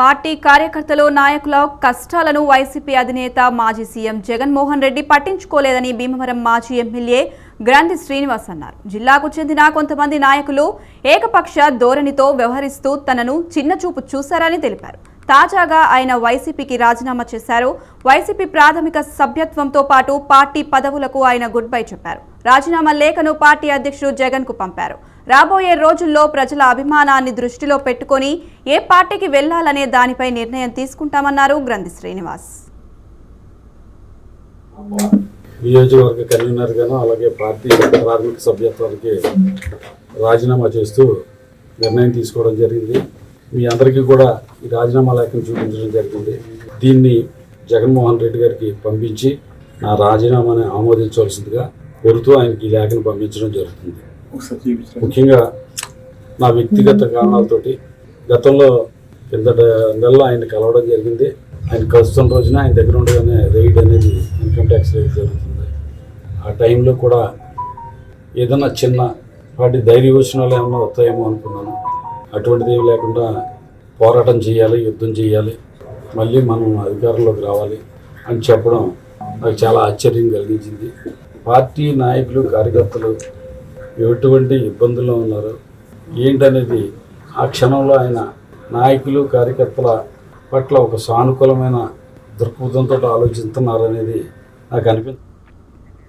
Party కార్యకర్తలు నాయకుల కష్టాలను వైసీపీ అధినేత మాజీ సీఎం జగన్మోహన్ రెడ్డి పట్టించుకోలేదని భీమవరం మాజీ ఎమ్మెల్యే గ్రంథి శ్రీనివాస్ అన్నారు. జిల్లాకు చెందిన కొంతమంది నాయకులు ఏకపక్ష ధోరణితో వ్యవహరిస్తూ తనను చిన్నచూపు చూశారని తెలిపారు. తాజాగా ఆయన వైసీపీకి రాజీనామా చేశారు. వైసీపీ ప్రాథమిక సభ్యత్వంతో పాటు పార్టీ పదవులకు ఆయన గుడ్ బై చెప్పారు. రాజీనామా లేఖను పార్టీ అధ్యక్షుడు జగన్కు పంపారు. రాబోయే రోజుల్లో ప్రజల అభిమానాన్ని దృష్టిలో పెట్టుకొని ఏ పార్టీకి వెళ్ళాలనే దానిపై నిర్ణయం తీసుకుంటామన్నారు గ్రంథి శ్రీనివాస్. నియోజకవర్గ కన్వీనర్ గాను అలాగే పార్టీ ప్రాథమిక సభ్యత్వానికి రాజీనామా చేస్తూ నిర్ణయం తీసుకోవడం జరిగింది. మీ అందరికీ కూడా ఈ రాజీనామా లేఖను చూపించడం జరిగింది. దీన్ని జగన్మోహన్ రెడ్డి గారికి పంపించి నా రాజీనామాని ఆమోదించవలసిందిగా కోరుతూ ఆయనకి ఈ లేఖను పంపించడం జరుగుతుంది. ముఖ్యంగా నా వ్యక్తిగత కారణాలతోటి గతంలో కిందట నెలలో ఆయన కలవడం జరిగింది. ఆయన కలుస్తున్న రోజున ఆయన దగ్గర ఉండగానే రైడ్ అనేది ఇన్కమ్ ట్యాక్స్ రైడ్ జరుగుతుంది. ఆ టైంలో కూడా ఏదైనా చిన్న వాటి ధైర్యవచనాలు ఏమైనా వస్తాయేమో అనుకున్నాను. అటువంటిది ఏమి లేకుండా పోరాటం చేయాలి యుద్ధం చేయాలి. మళ్ళీ మనం అధికారంలోకి రావాలి అని చెప్పడం నాకు చాలా ఆశ్చర్యం కలిగించింది. పార్టీ నాయకులు కార్యకర్తలు ఎటువంటి ఇబ్బందుల్లో ఉన్నారు? ఏంటనేది ఆ క్షణంలో ఆయన నాయకులు కార్యకర్తల పట్ల ఒక సానుకూలమైన దృక్పథంతో ఆలోచిస్తున్నారనేది నాకు అనిపించింది